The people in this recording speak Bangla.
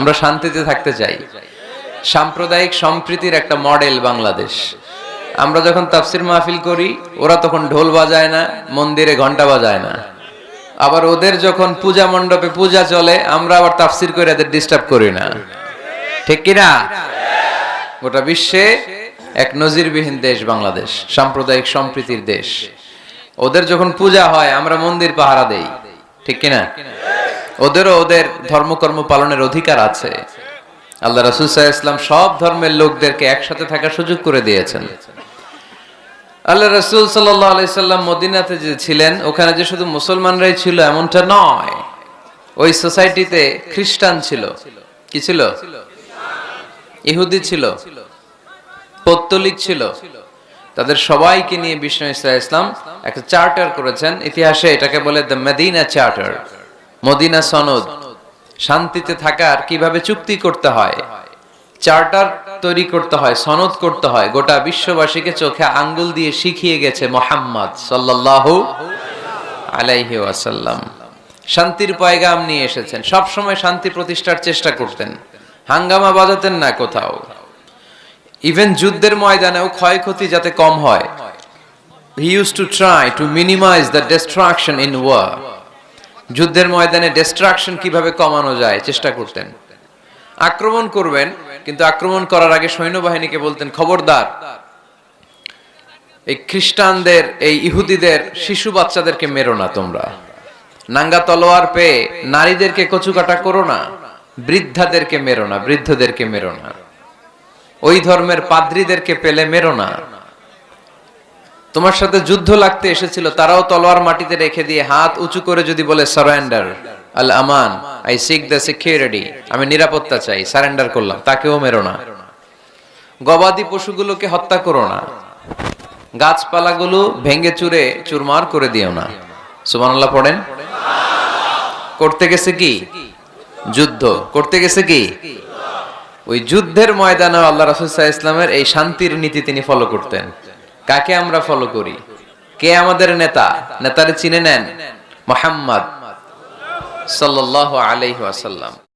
আমরা শান্তিতে থাকতে চাই। সাম্প্রদায়িক সম্প্রীতির একটা মডেল বাংলাদেশ। আমরা যখন তাফসির মাহফিল করি, ওরা তখন ঢোল বাজায় না, মন্দিরে ঘণ্টা বাজায় না। আবার ওদের যখন পূজা মণ্ডপে পূজা চলে, আমরা আবার তাফসির করে এদের ডিস্টার্ব করি না। ঠিক কিনা গোটা বিশ্বে এক নজিরবিহীন দেশ বাংলাদেশ, সাম্প্রদায়িক সম্প্রীতির দেশ। ওদের যখন পূজা হয়, আমরা মন্দির পাহারা দেই। ঠিক কিনা ওদেরও ওদের ধর্মকর্ম পালনের অধিকার আছে। আল্লাহ রাসুল ইসলাম সব ধর্মের লোকদেরকে একসাথে থাকার সুযোগ করে দিয়েছেন। আল্লাহ রসুল সাল্লাম মদিনাতে যে ছিলেন, ওখানে যে শুধু মুসলমানরাই ছিল এমনটা নয়, ওই সোসাইটিতে খ্রিস্টান ছিল। কি ছিল? ইহুদি ছিল। পত্তলিক ছিল। তাদের সবাইকে নিয়ে বিষ্ণু ইসলাম একটা চার্টার করেছেন। ইতিহাসে এটাকে বলে দ্য মেদিনা চার্টার। মদিনা সনদ। শান্তিতে থাকার কীভাবে চুক্তি করতে হয়? চার্টার তৈরি করতে হয়, সনদ করতে হয়। গোটা বিশ্ববাসীকে চোখে আঙ্গুল দিয়ে শিখিয়ে গেছে মোহাম্মদ সাল্লাল্লাহু আলাইহি ওয়াসাল্লাম। শান্তির পয়গাম নিয়ে এসেছেন। সব সময় শান্তি প্রতিষ্ঠার চেষ্টা করতেন। হাঙ্গামা বাজাতেন না কোথাও। ইভেন যুদ্ধের ময়দানেও ক্ষয়ক্ষতি যাতে কম হয় he use to try to minimize the destruction in war যুদ্ধের ময়দানে ডিস্ট্রাকশন কীভাবে কমানো যায়, চেষ্টা করতেন। আক্রমণ করবেন, কিন্তু আক্রমণ করার আগে সৈন্যবাহিনীকে বলতেন, খবরদার, এই খ্রিস্টানদের, এই ইহুদিদের শিশু বাচ্চাদেরকে মেরো না তোমরা। নাঙ্গা তলোয়ার পেয়ে নারীদেরকে কচুকাটা করো না, বৃদ্ধাদেরকে মেরো না, বৃদ্ধদেরকে মেরো না। ওই ধর্মের পাদ্রীদেরকে পেলে মেরো না। তোমার সাথে যুদ্ধ লাগতে এসেছিল, তারাও তলোয়ার মাটিতে রেখে দিয়ে হাত উঁচু করে যদি বলে সারেন্ডার আল আমান আই সিক দ্য সিকিউরিটি আমি নিরাপত্তা চাই সারেন্ডার করলাম। তাকেও মেরো না। গবাদি পশুগুলোকে হত্যা করো না। গাছপালাগুলো ভেঙ্গে চুরে চুরমার করে দিও না। সুবহানাল্লাহ পড়েন? করতে গেছে কি? যুদ্ধ। করতে গেছে কি? ওই যুদ্ধের ময়দানে আল্লাহ রাসুল ইসলামের এই শান্তির নীতি তিনি ফলো করতেন। কাকে আমরা ফলো করি? কে আমাদের নেতা? নেতারে চিনে নেন? মোহাম্মদ সাল্লাহ আলাইহি ওয়াসাল্লাম।